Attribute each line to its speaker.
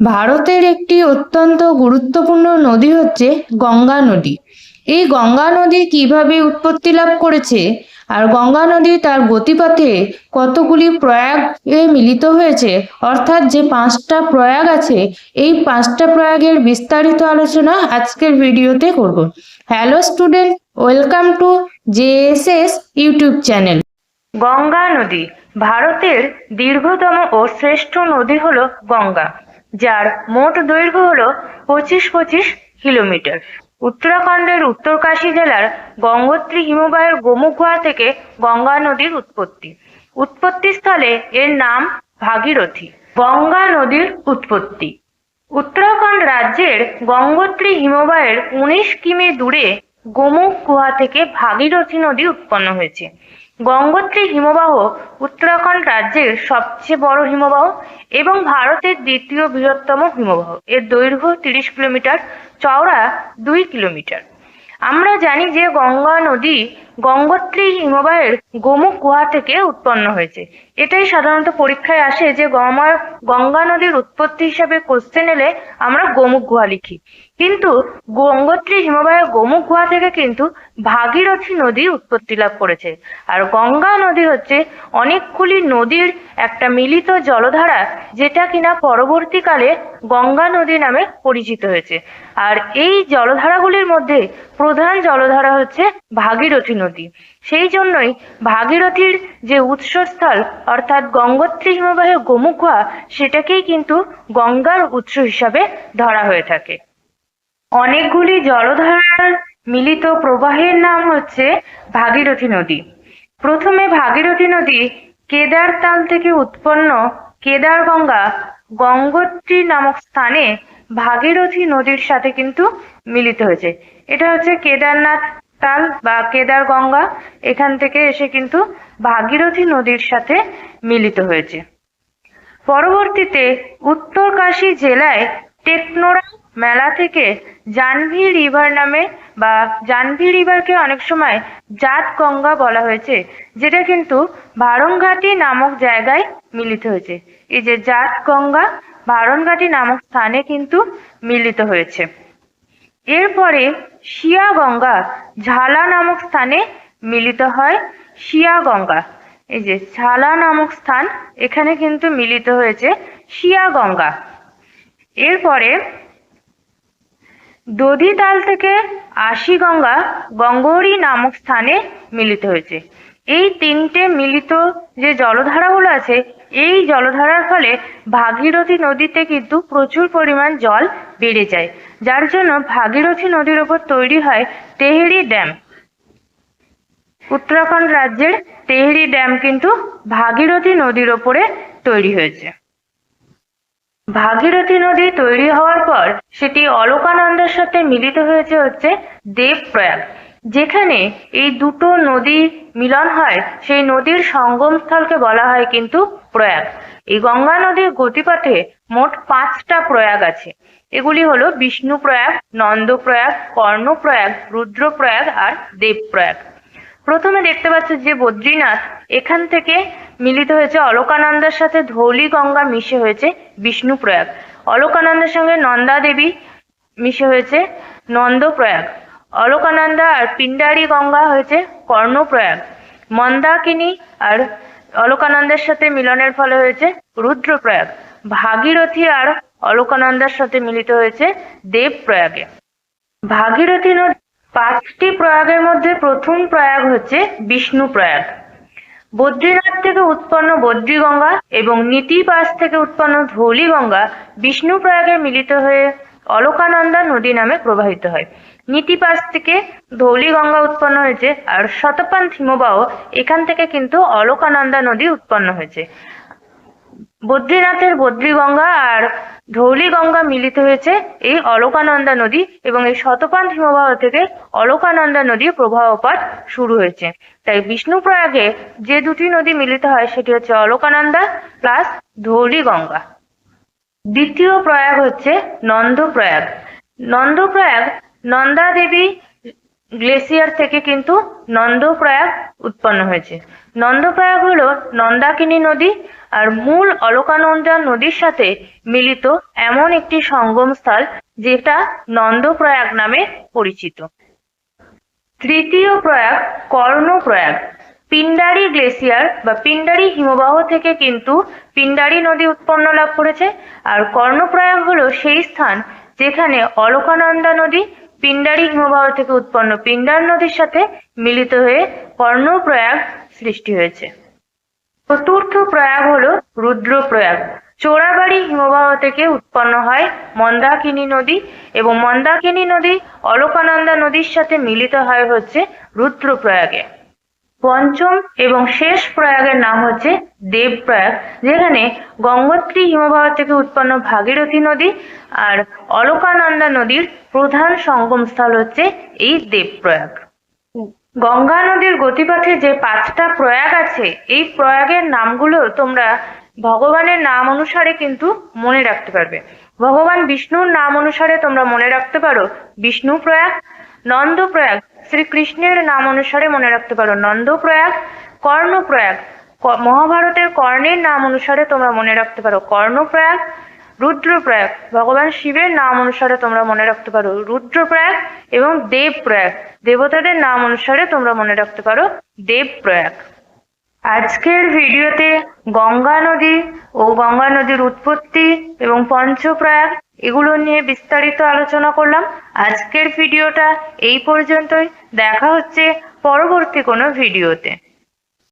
Speaker 1: ভারতের একটি অত্যন্ত গুরুত্বপূর্ণ নদী হচ্ছে গঙ্গা নদী। এই গঙ্গা নদী কীভাবে উৎপত্তি লাভ করেছে আর গঙ্গা নদী তার গতিপথে কতগুলি প্রয়াগে মিলিত হয়েছে, অর্থাৎ যে পাঁচটা প্রয়াগ আছে, এই পাঁচটা প্রয়াগের বিস্তারিত আলোচনা আজকের ভিডিওতে করব। Hello student, welcome to JSS YouTube channel. Ganga নদী ভারতের দীর্ঘতম ও শ্রেষ্ঠ নদী হলো গঙ্গা। যার মোট দৈর্ঘ্য হলো পঁচিশ পঁচিশ কিলোমিটার। উত্তরাখণ্ডের উত্তরকাশী জেলার গঙ্গোত্রী হিমবাহের গোমুখগুহা থেকে গঙ্গা নদীর উৎপত্তি। উৎপত্তিস্থলে এর নাম ভাগীরথী। গঙ্গা নদীর উৎপত্তি। উত্তরাখণ্ড রাজ্যের গঙ্গোত্রী হিমবাহের উনিশ কিমি দূরে গোমুখ গুহা থেকে ভাগীরথী নদী উৎপন্ন হয়েছে। গঙ্গোত্রী হিমবাহ উত্তরাখণ্ড রাজ্যের সবচেয়ে বড় হিমবাহ এবং ভারতের দ্বিতীয় বৃহত্তম হিমবাহ। এর দৈর্ঘ্য তিরিশ কিলোমিটার, চওড়া দুই কিলোমিটার। আমরা জানি যে গঙ্গা নদী গঙ্গোত্রী হিমবাহের গোমুখ গুহা থেকে উৎপন্ন হয়েছে। এটাই সাধারণত পরীক্ষায় আসে যে গঙ্গা গঙ্গা নদীর উৎপত্তি হিসাবে কোশ্চেন এলে আমরা গোমুখ গুহা লিখি। কিন্তু গঙ্গোত্রী হিমবাহের গোমুখ গুহা থেকে কিন্তু ভাগীরথী নদী উৎপত্তি লাভ করেছে। আর গঙ্গা নদী হচ্ছে অনেকগুলি নদীর একটা মিলিত জলধারা যেটা কিনা পরবর্তীকালে গঙ্গা নদী নামে পরিচিত হয়েছে। আর এই জলধারাগুলির মধ্যে প্রধান জলধারা হচ্ছে ভাগীরথী নদী। সেই জন্যই ভাগীরথীর যে উৎসস্থল, অর্থাৎ গঙ্গোত্রী হিমবাহের গোমুখা সেটাকেই কিন্তু গঙ্গার উৎস হিসাবে ধরা হয়ে থাকে। অনেকগুলি জলধারার মিলিত প্রবাহের নাম হচ্ছে ভাগীরথী নদী। প্রথমে ভাগীরথী নদী কেদার তাল থেকে উৎপন্ন কেদার গঙ্গা গঙ্গোত্রী নামক স্থানে ভাগীরথী নদীর সাথে কিন্তু মিলিত হয়েছে। এটা হচ্ছে কেদারনাথ তাল বা কেদার গঙ্গা এখান থেকে এসে কিন্তু ভাগীরথী নদীর সাথে মিলিত হয়েছে। পরবর্তীতে উত্তরকাশী জেলায় টেকনোরা মেলা থেকে জাহ্নবী রিভার নামে বা জাহ্নবী রিভারকে অনেক সময় জাত গঙ্গা বলা হয়েছে, যেটা কিন্তু ভারংঘাটি নামক জায়গায় মিলিত হয়েছে। এই যে জাত গঙ্গা ভারনঘাটি নামক স্থানে কিন্তু মিলিত হয়েছে। এরপরে শিয়া গঙ্গা ঝালা নামক স্থানে মিলিত হয়। শিয়া গঙ্গা। এই যে ঝালা নামক স্থান এখানে কিন্তু মিলিত হয়েছে শিয়া গঙ্গা। এরপরে দধিতাল থেকে আশি গঙ্গা গঙ্গোরী নামক স্থানে মিলিত হয়েছে। এই তিনটে মিলিত যে জলধারাগুলো আছে, এই জলধারার ফলে ভাগীরথী নদীতে কিন্তু প্রচুর পরিমাণ জল বেড়ে যায়। যার জন্য ভাগীরথী নদীর ওপর তৈরি হয় তেহরি ড্যাম। উত্তরাখণ্ড রাজ্যের তেহরি ড্যাম কিন্তু ভাগীরথী নদীর ওপরে তৈরি হয়েছে। ভাগীরথী নদী তৈরি হওয়ার পর, সেটি অলকানন্দার সাথে মিলিত হয়েছে হচ্ছে দেবপ্রয়াগ। যেখানে এই দুটো নদী মিলন হয়, সেই নদীর সঙ্গমস্থলকে বলা হয় কিন্তু প্রয়াগ। এই গঙ্গা নদীর গতিপথে মোট পাঁচটা প্রয়াগ আছে। এগুলি হলো বিষ্ণু প্রয়াগ নন্দপ্রয়াগ কর্ণপ্রয়াগ রুদ্রপ্রয়াগ আর দেবপ্রয়াগ প্রথমে দেখতে পাচ্ছ যে বদ্রীনাথ এখান থেকে মিলিত হয়েছে। অলকানন্দার সাথে ধৌলি গঙ্গা মিশে হয়েছে বিষ্ণু প্রয়াগ। অলকানন্দার সঙ্গে নন্দা দেবী মিশে হয়েছে নন্দপ্রয়াগ অলকানন্দা আর পিণ্ডারি গঙ্গা হয়েছে কর্ণপ্রয়াগ। মন্দাকিনী আর অলকানন্দের সাথে মিলনের ফলে হয়েছে রুদ্রপ্রয়াগ। ভাগীরথী আর অলকানন্দার সাথে মিলিত হয়েছে দেবপ্রয়াগে। ভাগীরথী নদী পাঁচটি প্রয়াগের মধ্যে প্রথম প্রয়াগ হচ্ছে বিষ্ণু প্রয়াগ বদ্রীনাথ থেকে উৎপন্ন বদ্রীগঙ্গা এবং নীতিপাশ থেকে উৎপন্ন ধৌলি গঙ্গা বিষ্ণু প্রয়াগে মিলিত হয়ে অলকানন্দা নদী নামে প্রবাহিত হয়। নীতিপাশ থেকে ধৌলি গঙ্গা উৎপন্ন হয়েছে আর শতপান্থ হিমবাহ এখান থেকে কিন্তু অলকানন্দা নদী উৎপন্ন হয়েছে। বদ্রীনাথের বদ্রীগঙ্গা আর ধৌলি গঙ্গা মিলিত হয়েছে এই অলকানন্দা নদী এবং এই শতপান্থ হিমবাহ থেকে অলকানন্দা নদীর প্রবাহপাত শুরু হয়েছে। তাই বিষ্ণুপ্রয়াগে যে দুটি নদী মিলিত হয় সেটি হচ্ছে অলকানন্দা প্লাস ধৌলি গঙ্গা দ্বিতীয় প্রয়াগ হচ্ছে নন্দপ্রয়াগ। নন্দপ্রয়াগ নন্দা দেবী গ্লেসিয়ার থেকে কিন্তু নন্দপ্রয়াগ উৎপন্ন হয়েছে। নন্দপ্রয়াগ হল নন্দাকিনী নদী আর মূল অলকানন্দা নদীর সাথে মিলিত এমন একটি সঙ্গমস্থল যেটা নন্দপ্রয়াগ নামে পরিচিত। তৃতীয় প্রয়াগ কর্ণপ্রয়াগ। পিন্ডারি গ্লেসিয়ার বা পিন্ডারি হিমবাহ থেকে কিন্তু পিন্ডারি নদী উৎপন্ন লাভ করেছে। আর কর্ণপ্রয়াগ হলো সেই স্থান যেখানে অলকানন্দা নদী পিন্ডারি হিমবাহ থেকে উৎপন্ন পিন্ডার নদীর সাথে মিলিত হয়ে কর্ণপ্রয়াগ সৃষ্টি হয়েছে। চতুর্থ প্রয়াগ হলো রুদ্রপ্রয়াগ। চোরাবাড়ি হিমবাহ থেকে উৎপন্ন হয় মন্দাকিনী নদী এবং মন্দাকিনী নদী অলকানন্দা নদীর সাথে মিলিত হয় হচ্ছে রুদ্রপ্রয়াগে। পঞ্চম এবং শেষ প্রয়াগের নাম হচ্ছে দেবপ্রয়াগ, যেখানে গঙ্গোত্রী হিমবাহ থেকে উৎপন্ন ভাগীরথী নদী আর অলকানন্দা নদীর প্রধান সঙ্গমস্থল হচ্ছে এই দেবপ্রয়াগ। গঙ্গা নদীর গতিপথে যে পাঁচটা প্রয়াগ আছে, এই প্রয়াগের নামগুলো তোমরা ভগবানের নাম অনুসারে কিন্তু মনে রাখতে পারবে। ভগবান বিষ্ণুর নাম অনুসারে তোমরা মনে রাখতে পারো, বিষ্ণু প্রয়াগ, নন্দ প্রয়াগ শ্রীকৃষ্ণের নাম অনুসারে মনে রাখতে পারো। নন্দ প্রয়াগ কর্ণ প্রয়াগ মহাভারতের কর্ণের নাম অনুসারে তোমরা মনে রাখতে পারো। কর্ণপ্রয়াগ, রুদ্রপ্রয়াগ। ভগবান শিবের নাম অনুসারে তোমরা মনে রাখতে পারো। রুদ্রপ্রয়াগ এবং দেবপ্রয়াগ। দেবতাদের নাম অনুসারে তোমরা মনে রাখতে পারো দেবপ্রয়াগ। আজকের ভিডিওতে গঙ্গা নদী ও গঙ্গা নদীর উৎপত্তি এবং পঞ্চপ্রয়াগ এগুলো নিয়ে বিস্তারিত আলোচনা করলাম। আজকের ভিডিওটা এই পর্যন্তই। দেখা হচ্ছে পরবর্তী কোনো ভিডিওতে।